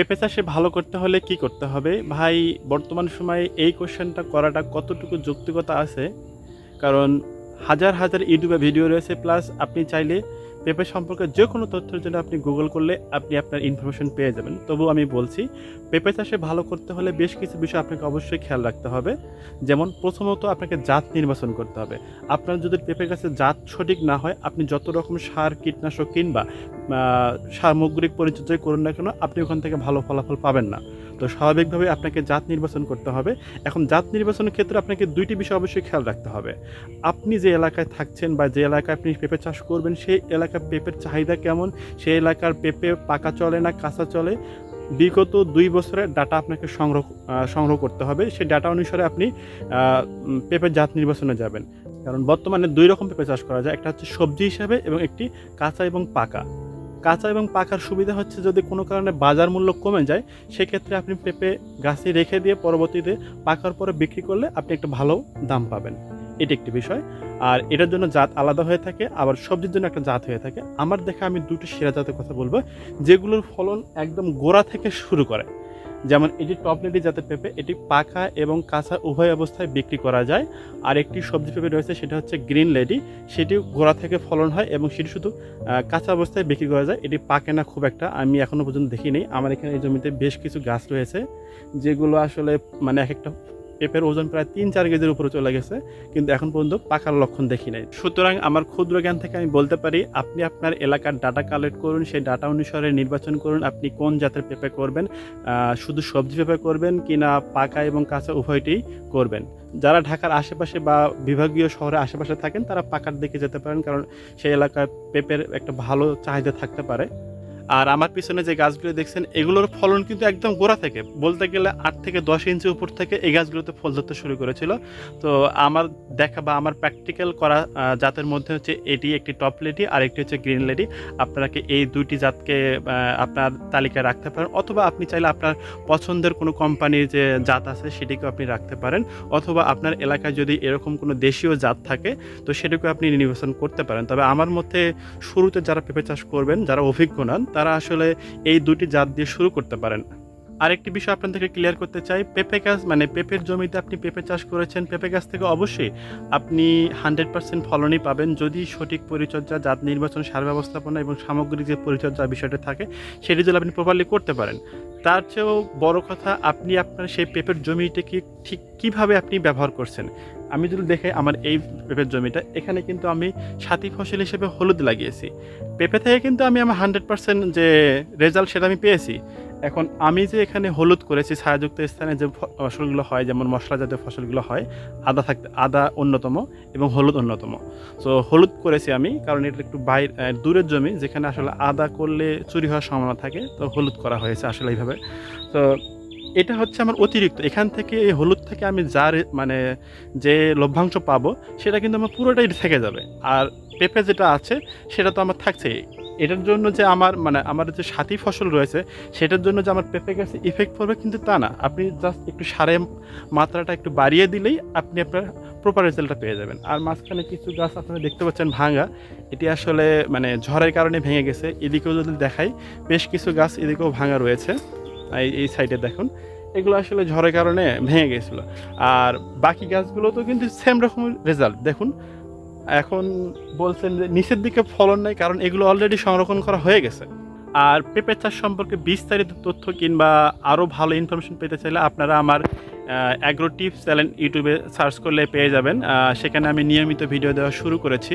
পেঁপে চাষে ভালো করতে হলে কি করতে হবে? ভাই, বর্তমান সময়ে এই কোশ্চেনটা করাটা কতটুকু যৌক্তিকতা আছে? কারণ হাজার হাজার ইউটিউবে ভিডিও রয়েছে, প্লাস আপনি চাইলে পেঁপে সম্পর্কে যে কোনো তথ্যের জন্য আপনি গুগল করলে আপনি আপনার ইনফরমেশন পেয়ে যাবেন। তবু আমি বলছি পেঁপে চাষে ভালো করতে হলে বেশ কিছু বিষয় আপনাকে অবশ্যই খেয়াল রাখতে হবে। যেমন, প্রথমত আপনাকে জাত নির্বাচন করতে হবে। আপনার যদি পেঁপে গাছের জাত সঠিক না হয়, আপনি যত রকম সার, কীটনাশক কিংবা সামগ্রিক পরিচর্যাই করুন না কেন, আপনি ওখান থেকে ভালো ফলাফল পাবেন না। তো স্বাভাবিকভাবে আপনাকে জাত নির্বাচন করতে হবে। এখন জাত নির্বাচনের ক্ষেত্রে আপনাকে দুইটি বিষয় অবশ্যই খেয়াল রাখতে হবে। আপনি যে এলাকায় থাকছেন বা যে এলাকায় আপনি পেঁপে চাষ করবেন, সেই এলাকার পেঁপের চাহিদা কেমন? সেই এলাকার পেঁপে পাকা চলে না কাঁচা চলে? বিগত দুই বছরের ডাটা আপনাকে সংগ্রহ সংগ্রহ করতে হবে। সেই ডাটা অনুসারে আপনি পেঁপের জাত নির্বাচনে যাবেন। কারণ বর্তমানে দুই রকম পেঁপে চাষ করা যায়। একটা হচ্ছে সবজি হিসাবে এবং একটি কাঁচা এবং পাকা। কাঁচা এবং পাকার সুবিধা হচ্ছে যদি কোনো কারণে বাজার মূল্য কমে যায়, সেক্ষেত্রে আপনি পেঁপে গাছে রেখে দিয়ে পরবর্তীতে পাকার পরে বিক্রি করলে আপনি একটা ভালো দাম পাবেন। এটি একটি বিষয়। আর এটার জন্য জাত আলাদা হয়ে থাকে, আবার সবজির জন্য একটা জাত হয়ে থাকে। আমার দেখা আমি দুটো সেরা জাতের কথা বলব, যেগুলোর ফলন একদম গোড়া থেকে শুরু করে। যেমন এটি টপলেটি জাতের পেঁপে, এটি পাখা এবং কাঁচা উভয় অবস্থায় বিক্রি করা যায়। আর একটি সবজি পেঁপে রয়েছে, সেটা হচ্ছে গ্রিন লেডি সেটি গোড়া থেকে ফলন হয় এবং সেটি শুধু কাঁচা অবস্থায় বিক্রি করা যায়। এটি পাকে না খুব একটা, আমি এখনও পর্যন্ত দেখিনি। আমার এখানে এই জমিতে বেশ কিছু গাছ রয়েছে, যেগুলো আসলে মানে এক একটা পেঁপের ওজন প্রায় তিন চার কেজির উপরে চলে গেছে, কিন্তু এখন পর্যন্ত পাকার লক্ষণ দেখি নাই। সুতরাং আমার ক্ষুদ্র জ্ঞান থেকে আমি বলতে পারি, আপনি আপনার এলাকার ডাটা কালেক্ট করুন, সেই ডাটা অনুসারে নির্বাচন করুন, আপনি কোন জাতের পেঁপে করবেন শুধু সবজি পেঁপে করবেন কি না পাকা এবং কাঁচা উভয়টি করবেন। যারা ঢাকার আশেপাশে বা বিভাগীয় শহরে আশেপাশে থাকেন, তারা পাকার দিকে যেতে পারেন, কারণ সেই এলাকায় পেঁপের একটা ভালো চাহিদা থাকতে পারে। আর আমার পিছনে যে গাছগুলো দেখছেন, এগুলোর ফলন কিন্তু একদম গোড়া থেকে। বলতে গেলে আট থেকে দশ ইঞ্চি উপর থেকে এই গাছগুলোতে ফল ধরতে শুরু করেছিল। তো আমার দেখা বা আমার প্র্যাকটিক্যাল করা জাতের মধ্যে হচ্ছে এটি একটি টপ লেডি আর একটি হচ্ছে গ্রিন লেডি আপনারা কি এই দুইটি জাতকে আপনার তালিকায় রাখতে পারেন অথবা আপনি চাইলে আপনার পছন্দের কোনো কোম্পানির যে জাত আছে, সেটিকেও আপনি রাখতে পারেন। অথবা আপনার এলাকায় যদি এরকম কোনো দেশীয় জাত থাকে, তো সেটাকেও আপনি নির্বাচন করতে পারেন। তবে আমার মতে শুরুতে যারা পেঁপে চাষ করবেন, যারা অভিজ্ঞ নন তারা আসলে এই দুটি জাত দিয়ে শুরু করতে পারেন। আরেকটি বিষয় আপনাদেরকে ক্লিয়ার করতে চাই, পেঁপে গাছ মানে পেঁপের জমিতে আপনি পেঁপে চাষ করেছেন, পেঁপে গাছ থেকে অবশ্যই আপনি হান্ড্রেড পার্সেন্ট ফলনই পাবেন। যদি সঠিক পরিচর্যা, জাত নির্বাচন, সার ব্যবস্থাপনা এবং সামগ্রিক যে পরিচর্যা বিষয়টা থাকে, সেটি যদি আপনি প্রপারলি করতে পারেন, তার চেয়েও বড় কথা আপনি আপনার সেই পেঁপের জমিটাকে ঠিক কীভাবে আপনি ব্যবহার করছেন। আমি যদি দেখে আমার এই পেঁপের জমিটা, এখানে কিন্তু আমি সাথী ফসল হিসেবে হলুদ লাগিয়েছি। পেঁপে থেকে কিন্তু আমি আমার হান্ড্রেড পার্সেন্ট যে রেজাল্ট সেটা আমি পেয়েছি। এখন আমি যে এখানে হলুদ করেছি ছায়াযুক্ত স্থানে যে ফসলগুলো হয়, যেমন মশলা জাতীয় ফসলগুলো হয়, আদা থাকতে, আদা অন্যতম এবং হলুদ অন্যতম। সো হলুদ করেছি আমি, কারণ এটা একটু বাইরে দূরের জমি, যেখানে আসলে আদা করলে চুরি হওয়ার সম্ভাবনা থাকে, তো হলুদ করা হয়েছে আসলে এইভাবে। তো এটা হচ্ছে আমার অতিরিক্ত। এখান থেকে এই হলুদ থেকে আমি যার মানে যে লভ্যাংশ পাবো, সেটা কিন্তু আমার পুরোটাই থেকে যাবে। আর পেঁপে যেটা আছে, সেটা তো আমার থাকছেই। এটার জন্য যে আমার মানে আমার যে সাথী ফসল রয়েছে, সেটার জন্য যে আমার পেঁপে গাছে ইফেক্ট পড়বে কিন্তু তা না। আপনি জাস্ট একটু সারের মাত্রাটা একটু বাড়িয়ে দিলেই আপনি আপনার প্রপার রেজাল্টটা পেয়ে যাবেন। আর মাঝখানে কিছু গাছ আপনারা দেখতে পাচ্ছেন ভাঙা। এটি আসলে মানে ঝড়ের কারণে ভেঙে গেছে। এদিকেও যদি দেখাই, বেশ কিছু গাছ এদিকেও ভাঙা রয়েছে। এই এই সাইডে দেখুন, এগুলো আসলে ঝড়ের কারণে ভেঙে গেছিল। আর বাকি গাছগুলো তো কিন্তু সেম রকমের রেজাল্ট দেখুন। এখন বলছেন যে নিচের দিকে ফলন নেই, কারণ এগুলো অলরেডি সংরক্ষণ করা হয়ে গেছে। আর পেঁপে চাষ সম্পর্কে বিস্তারিত তথ্য কিংবা আরও ভালো ইনফরমেশন পেতে চাইলে আপনারা আমার অ্যাগ্রো টিপস চ্যানেল ইউটিউবে সার্চ করলে পেয়ে যাবেন। সেখানে আমি নিয়মিত ভিডিও দেওয়া শুরু করেছি।